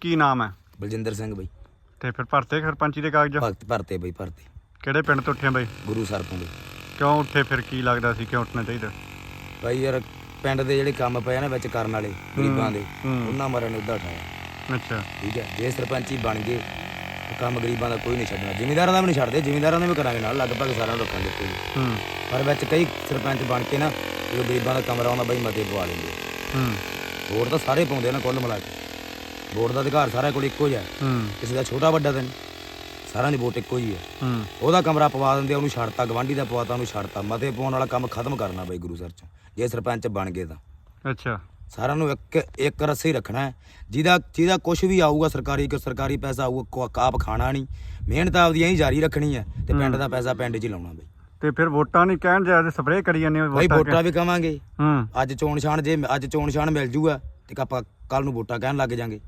ਕੀ ਨਾਮ ਹੈ? ਬਲਜਿੰਦਰ ਸਿੰਘ ਬਈ। ਤੇ ਫਿਰ ਭਰਤੇ ਸਰਪੰਚੀ ਦੇ ਕਾਗਜ਼? ਭਗਤ ਭਰਤੇ ਬਈ ਭਰਤੇ। ਕਿਹੜੇ ਪਿੰਡ ਤੋਂ ਉੱਠੇ ਆ ਬਈ? ਗੁਰੂ ਸਰ ਤੋਂ ਬਈ। ਕਿਉਂ ਉੱਠੇ ਫਿਰ ਕੀ ਲੱਗਦਾ ਸੀ? ਕਿਉਂ ਉੱਠਣਾ ਚਾਹੀਦਾ? ਬਾਈ ਯਾਰ ਪਿੰਡ ਦੇ ਜਿਹੜੇ ਕੰਮ ਪਏ ਨਾ ਵਿੱਚ ਕਰਨ ਵਾਲੇ ਗਰੀਬਾਂ ਦੇ। ਉਹਨਾਂ ਮਾਰਿਆਂ ਨੇ ਉੱਦਾਂ ਉਠਾਇਆ। ਅੱਛਾ। ਠੀਕ ਹੈ ਜੇ ਸਰਪੰਚੀ ਬਣ ਗਏ ਤਾਂ ਕੰਮ ਗਰੀਬਾਂ ਦਾ ਕੋਈ ਨਹੀਂ ਛੱਡਣਾ। ਜ਼ਿਮੀਂਦਾਰਾਂ ਦਾ ਵੀ ਨਹੀਂ ਛੱਡਦੇ ਜ਼ਿਮੀਂਦਾਰਾਂ ਦਾ ਵੀ ਕਰਾਂਗੇ ਨਾਲ ਲਗਭਗ ਸਾਰਿਆਂ ਨੂੰ ਰੱਖਾਂਗੇ ਕੋਈ ਪਰ ਵਿੱਚ ਕਈ ਸਰਪੰਚ ਬਣ ਕੇ ਨਾ ਜੋ ਗਰੀਬਾਂ ਦਾ ਕਮਰਾ ਆਉਂਦਾ ਬਾਈ ਮਤੇ ਪਵਾ ਲੈਂਦੇ। ਹੂੰ। ਵੋਟ ਤਾਂ ਸਾਰੇ ਪਾਉਂਦੇ ਨਾ ਕੁੱਲ ਮਿਲਾ ਕੇ। ਵੋਟ ਦਾ ਅਧਿਕਾਰ ਸਾਰਿਆਂ ਕੋਲ ਇੱਕੋ ਜਿਹਾ ਹੈ। ਹੂੰ। ਕਿਸੇ ਦਾ ਛੋਟਾ ਵੱਡਾ ਤਾਂ ਨਹੀਂ। ਸਾਰਿਆਂ ਦੀ ਵੋਟ ਇੱਕੋ ਹੀ ਹੈ। ਹੂੰ। ਉਹਦਾ ਕਮਰਾ ਪਵਾ ਦਿੰਦੇ ਆ, ਉਹਨੂੰ ਛੱਡਤਾ ਗਵਾਂਢੀ ਦਾ ਪਵਾਤਾ ਉਹਨੂੰ ਛੱਡਤਾ। ਮਤੇ ਪਾਉਣ ਵਾਲਾ ਕੰਮ ਖਤਮ ਕਰਨਾ ਬਾਈ ਗੁਰੂ ਸਰ ਚ ਜੇ ਸਰਪੰਚ ਬਣ ਗਏ ਤਾਂ। ਅੱਛਾ। ਸਾਰਿਆਂ ਨੂੰ ਇੱਕ ਇੱਕ ਰਸੇ ਹੀ ਰੱਖਣਾ ਹੈ। ਜਿਹਦਾ ਜਿਹਦਾ ਕੁਝ ਵੀ ਆਊਗਾ ਸਰਕਾਰੀ ਕੋ ਸਰਕਾਰੀ ਪੈਸਾ ਆਊਗਾ ਕੋ- ਆਪ ਖਾਣਾ ਨਹੀਂ। ਮਿਹਨਤ ਆਪਦੀ ਐਂ ਜਾਰੀ ਰੱਖਣੀ ਹੈ ਤੇ ਪਿੰਡ ਦਾ ਪੈਸਾ ਪਿੰਡ 'ਚ ਹੀ ਲਾਉਣਾ ਬਈ। ਤੇ ਫਿਰ ਵੋਟਾਂ ਨਹੀਂ ਕਹਿਣ ਜਾ ਤੇ ਸਪਰੇਅ ਕਰੀ ਜਾਂਦੇ ਹੋ ਬਾਈ ਵੋਟਾਂ ਵੋਟਾਂ ਵੀ ਕਵਾਂਗੇ। ਹੂੰ। ਅੱਜ ਚੋਣ ਛਾਣ ਜੇ ਅੱਜ ਚੋਣ ਛਾਣ ਮਿਲ ਜੂਗਾ ਤੇ ਆਪਾਂ ਕੱਲ ਨੂੰ ਵੋਟਾਂ ਕਹਿਣ ਲੱਗ ਜਾਾਂਗੇ।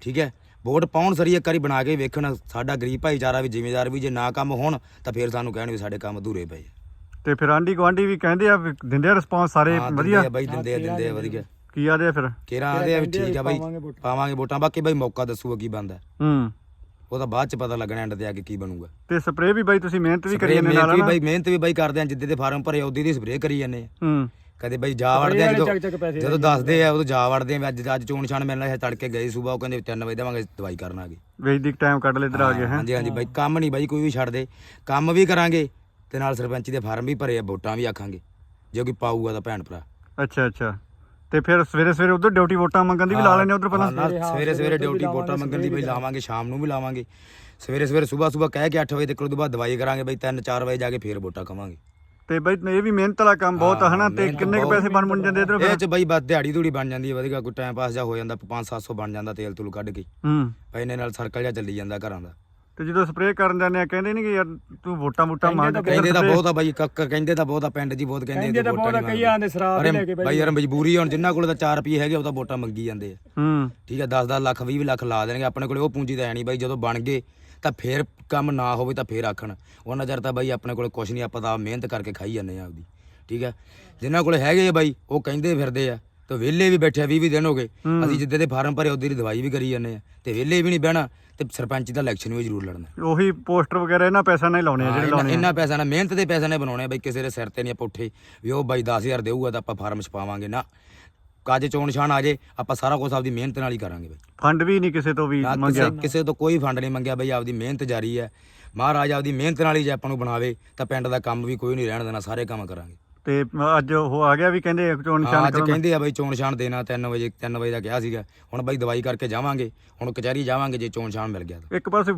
ਠੀਕ ਹੈ? ਵੋਟ ਪਾਉਣ ਸਰੀ ਇੱਕ ਵਾਰੀ ਬਣਾ ਕੇ ਵੇਖਣ ਸਾਡਾ ਗਰੀਬ ਭਾਈਚਾਰਾ ਵੀ ਜ਼ਿਮੀਦਾਰ ਵੀ ਜੇ ਨਾ ਕੰਮ ਹੋਣ ਤਾਂ ਫਿਰ ਸਾਨੂੰ ਕਹਿਣ ਵੀ ਸਾਡੇ ਕੰਮ ਅਧੂਰੇ ਪਏ ਆ। ਤੇ ਫਿਰ ਆਂਢੀ ਗੁਆਂਢੀ ਵੀ ਕਹਿੰਦੇ ਆ ਵੀ ਦਿੰਦੇ ਆ ਰਿਸਪੌਂਸ ਸਾਰੇ ਹਾਂ, ਦਿੰਦੇ ਵਧੀਆ ਆ ਬਾਈ ਦਿੰਦੇ ਆ ਦਿੰਦੇ ਆ ਵਧੀਆ। ਕੀ ਆਦੇ ਆ ਫਿਰ? ਕਿਹੜਾ ਆਦੇ ਆ ਵੀ ਠੀਕ ਆ ਬਾਈ ਪਾਵਾਂਗੇ ਵੋਟਾਂ? ਬਾਕੀ ਬਾਈ ਮੌਕਾ ਦੱਸੂਗਾ ਕੀ ਬੰਦਾ ਹੂੰ। ਉਹ ਤਾਂ ਬਾਅਦ ਚ ਪਤਾ ਲੱਗਣਾ ਐਂਡ ਤੇ ਆ ਕੇ ਕੀ ਬਣੂਗਾ। ਤੇ ਸਪਰੇਅ ਵੀ ਬਾਈ ਤੁਸੀਂ ਮਿਹਨਤ ਵੀ ਕਰੀ ਸਪਰੇਅ ਜਾਂਦੇ ਮਿਹਨਤ ਨਾਲ ਵੀ ਬਾਈ ਮਿਹਨਤ ਵੀ ਬਾਈ ਕਰਦੇ ਆ ਜਿੱਦੇ ਦੇ ਫਾਰਮ ਭਰੇ ਉਹਦੀ ਦੀ ਸਪਰੇਅ ਕਰੀ ਜਾਂਦੇ ਆ। ਹੂੰ। ਕਦੇ ਬਾਈ ਜਾ ਵੜਦੇ ਆ ਜਦੋਂ ਜਦੋਂ ਦੱਸਦੇ ਆ। ਉਦੋਂ ਜਾ ਵੜਦੇ ਆ ਅੱਜ ਅੱਜ ਚੋਣ ਛਾਣ ਮਿਲਣਾ ਹੈ ਤੜਕੇ ਗਏ ਸੂਬਾ ਉਹ ਕਹਿੰਦੇ 3 ਵਜੇ ਦੇਵਾਂਗੇ ਦਵਾਈ ਕਰਨ ਆ ਗਏ। ਵੈਦਿਕ ਟਾਈਮ ਕੱਢ ਲੈ ਇੱਧਰ ਆ ਗਏ ਹੈ। ਹਾਂਜੀ ਹਾਂਜੀ ਬਾਈ ਕੰਮ ਨਹੀਂ ਬਾਈ ਕੋਈ ਵੀ ਛੱਡ ਦੇ। ਕੰਮ ਵੀ ਕਰਾਂਗੇ ਤੇ ਨਾਲ ਸਰਪੰਚੀ ਦੇ ਫਾਰਮ ਵੀ ਭਰੇ ਆ ਵੋਟਾਂ ਵੀ ਆਖਾਂਗੇ। ਜੇ ਕੋਈ ਪਾਊਗਾ ਤਾਂ ਭੈਣ ਭਰਾ। ਅੱਛਾ ਅੱਛਾ। ਤੇ ਫਿਰ ਸਵੇਰੇ ਸਵੇਰੇ ਉਧਰ ਡਿਊਟੀ ਵੋਟਾਂ ਮੰਗਣ ਦੀ ਵੀ ਲਾ ਲੈਣੇ ਉਧਰ ਪਹਿਲਾਂ? ਸਵੇਰੇ ਸਵੇਰੇ ਡਿਊਟੀ ਵੋਟਾਂ ਮੰਗਣ ਦੀ ਬਈ ਲਾਵਾਂਗੇ ਸ਼ਾਮ ਨੂੰ ਵੀ ਲਾਵਾਂਗੇ। ਸਵੇਰੇ ਸਵੇਰੇ ਸਵੇਰ ਸਵੇਰ ਕਹਿ ਕੇ 8 ਵਜੇ ਤੱਕ ਉਦੋਂ ਬਾਅਦ ਦਵਾਈ ਕਰਾਂਗੇ ਬਈ 3 4 ਵਜੇ ਜਾ ਕੇ ਫੇਰ ਵੋਟਾਂ ਕਵਾਂਗੇ। ਤੇ ਬਾਈ ਇਹ ਵੀ ਮਿਹਨਤ ਵਾਲਾ ਕੰਮ ਬਹੁਤ ਹਨਾ? ਤੇ ਕਿੰਨੇ ਕੁ। ਪੈਸੇ ਬਣ ਬਣ ਜਾਂਦੇ ਇਧਰ ਇਹ ਚ ਬਈ ਬਸ ਦਿਹਾੜੀ ਧੂੜੀ ਬਣ ਜਾਂਦੀ ਹੈ ਵਧੀਆ ਕੋਈ ਟਾਈਮ ਪਾਸ ਜਾ ਹੋ ਜਾਂਦਾ 5-700 ਬਣ ਜਾਂਦਾ ਤੇਲ ਤੂਲ ਕੱਢ ਕੇ। ਹੂੰ। ਪੈਨੇ ਨਾਲ ਸਰਕਲ ਜਾ ਚੱਲੀ ਜਾਂਦਾ ਘਰਾਂ ਦਾ। ਤੇ ਜਦੋਂ ਸਪਰੇਅ ਕਰਨ ਜਾਂਦੇ ਆ ਕਹਿੰਦੇ ਨਹੀਂ ਕਿ ਯਾਰ ਤੂੰ ਵੋਟਾਂ ਵੋਟਾਂ ਮੰਗ ਕਹਿੰਦੇ ਤਾਂ ਬਹੁਤ ਆ ਬਾਈ ਕੱਕ ਕਹਿੰਦੇ ਤਾਂ ਬਹੁਤ ਆ ਪਿੰਡ ਜੀ ਬਹੁਤ ਕਹਿੰਦੇ ਤਾਂ ਬਹੁਤ ਕਈ ਆਂਦੇ ਸਰਾਬ ਲੈ ਕੇ ਬਾਈ। ਯਾਰ ਮਜਬੂਰੀ ਹੁਣ ਜਿੰਨਾ ਕੋਲ ਤਾਂ 4 ਰੁਪਏ ਹੈਗੇ ਉਹ ਤਾਂ ਵੋਟਾਂ ਮੰਗੀ ਜਾਂਦੇ ਆ। ਹੂੰ। ਠੀਕ ਆ 10-10 ਲੱਖ 20 ਲੱਖ ਲਾ ਦੇਣਗੇ ਆਪਣੇ ਕੋਲੇ ਉਹ ਪੂੰਜੀ ਤਾਂ ਹੈ ਨਹੀਂ ਬਾਈ ਜਦੋਂ ਬਣ ਗਏ ਤਾਂ ਫੇਰ ਕੰਮ ਨਾ ਹੋਵੇ ਤਾਂ ਫੇਰ ਆਖਣ। ਉਹਨਾਂ ਚਿਰ ਤਾਂ ਬਾਈ ਆਪਣੇ ਕੋਲੇ ਕੁਝ ਨਹੀਂ ਆਪਾਂ ਤਾਂ ਮਿਹਨਤ ਕਰਕੇ ਖਾਈ ਜਾਂਦੇ ਆ ਆਪਦੀ। ਠੀਕ ਆ ਜਿਨ੍ਹਾਂ ਕੋਲੇ ਹੈਗੇ ਆ ਬਾਈ ਉਹ ਕਹਿੰਦੇ ਫਿਰਦੇ ਆ। ਤੇ ਵਿਹਲੇ ਵੀ ਬੈਠੇ 20 20 ਦਿਨ ਹੋ ਗਏ। ਅਸੀਂ ਜਿੱਦੇ ਦੇ ਫਾਰਮ ਭਰੇ ਉਹਦੀ ਦਵਾਈ ਵੀ ਕਰੀ ਜਾਂਦੇ ਆ। ਤੇ ਵਿਹਲੇ ਵੀ ਨਹੀਂ ਬਹਿਣਾ ਤੇ ਸਰਪੰਚ ਦਾ ਇਲੈਕਸ਼ਨ ਵੀ ਜ਼ਰੂਰ ਲੜਨਾ। ਉਹੀ ਪੋਸਟਰ ਵਗੈਰਾ ਇਹਨਾਂ ਪੈਸਾ ਨਹੀਂ ਲਾਉਣੇ ਆ ਜਿਹੜੇ ਲਾਉਣੇ ਇੰਨਾ ਪੈਸਾ ਨਾ ਮਿਹਨਤ ਦੇ ਪੈਸੇ ਨੇ ਬਣਾਉਣੇ ਆ ਬਈ ਕਿਸੇ ਦੇ ਸਿਰ ਤੇ ਨਹੀਂ ਆਪਾਂ ਉੱਠੇ ਵੀ ਉਹ ਬਾਈ 10000 ਦੇਊਗਾ ਤਾਂ ਆਪਾਂ ਫਾਰਮ ਛਪਾਵਾਂਗੇ ਨਾ ਕਾਜੇ ਚੋਣ ਛਾਣ ਆ ਜੇ ਆਪਾਂ ਸਾਰਾ ਕੁਝ ਆਪਦੀ ਮਿਹਨਤ ਨਾਲ ਹੀ ਕਰਾਂਗੇ ਬਈ। ਫੰਡ ਵੀ ਨਹੀਂ ਕਿਸੇ ਤੋਂ ਵੀ ਮੰਗਿਆ। ਕਿਸੇ ਤੋਂ ਕੋਈ ਫੰਡ ਨਹੀਂ ਮੰਗਿਆ ਬਈ ਆਪਦੀ ਮਿਹਨਤ ਜਾਰੀ ਹੈ। ਮਹਾਰਾਜ ਆਪਦੀ ਮਿਹਨਤ ਨਾਲ ਹੀ ਜੇ ਆਪਾਂ ਨੂੰ ਬਣਾਵੇ ਤਾਂ ਪਿੰਡ ਦਾ ਕੰਮ ਵੀ ਕੋਈ ਨਹੀਂ ਰਹਿਣ ਦੇਣਾ ਸਾਰੇ ਕੰਮ ਕਰਾਂਗੇ। ਤੇ ਅੱਜ ਉਹ ਆ ਗਿਆ ਵੀ ਕਹਿੰਦੇ ਚੋਣ ਹਾਂ, ਨਿਸ਼ਾਨ ਅੱਜ ਕਹਿੰਦੇ ਆ ਬਈ ਚੋਣ ਛਾਣ ਦੇਣਾ 3 ਵਜੇ 3 ਵਜੇ ਦਾ ਕਿਹਾ ਸੀਗਾ। ਹੁਣ ਬਈ ਦਵਾਈ ਕਰਕੇ ਜਾਵਾਂਗੇ ਹੁਣ ਕਚਹਿਰੀ ਜਾਵਾਂਗੇ ਜੇ ਚੋਣ ਛਾਣ ਮਿਲ ਗਿਆ ਤਾਂ। ਇੱਕ ਪਾਸੇ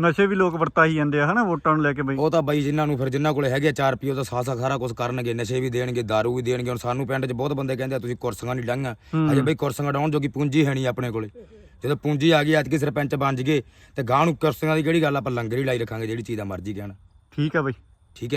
ਨਸ਼ੇ ਵੀ ਲੋਕ ਵਰਤਾ ਹੀ ਜਾਂਦੇ ਆ ਹਨਾ ਵੋਟਾਂ ਨੂੰ ਲੈ ਕੇ ਬਈ। ਉਹ ਤਾਂ ਬਈ ਜਿਨ੍ਹਾਂ ਨੂੰ ਫਿਰ ਜਿਨ੍ਹਾਂ ਕੋਲੇ ਹੈਗੇ 4 ਰੁਪਏ ਉਹ ਤਾਂ ਸਾਸਾ ਸਾਰਾ ਕੁਝ ਕਰਨਗੇ ਨਸ਼ੇ ਵੀ ਦੇਣਗੇ ਦਾਰੂ ਵੀ ਦੇਣਗੇ। ਹੁਣ ਸਾਨੂੰ ਪਿੰਡ 'ਚ ਬਹੁਤ ਬੰਦੇ ਕਹਿੰਦੇ ਆ ਤੁਸੀਂ ਕੁਰਸੀਆਂ ਨਹੀਂ ਡਾਂਗਾ ਅਜੇ ਬਈ ਕੁਰਸੀਆਂ ਡਾਉਣ ਜੋਗੀ ਪੂੰਜੀ ਹੈ ਨਹੀਂ ਆਪਣੇ ਕੋਲੇ। ਜਦੋਂ ਪੂੰਜੀ ਆ ਗਈ ਅੱਜ ਕੀ ਸਰਪੰਚ ਬਣ ਜਗੇ ਤੇ ਗਾਂ ਨੂੰ ਕੁਰਸੀਆਂ ਦੀ ਕਿਹੜੀ ਗੱਲ ਆ, ਆਪਾਂ ਲੰਗਰ ਹੀ ਲਾਈ ਰੱਖਾਂਗੇ ਜਿਹੜੀ ਚੀਜ਼ ਦਾ ਮਰਜ਼ੀ ਕਹਿਣ। ਠੀਕ ਆ ਬਈ। ਠੀਕ ਹੈ।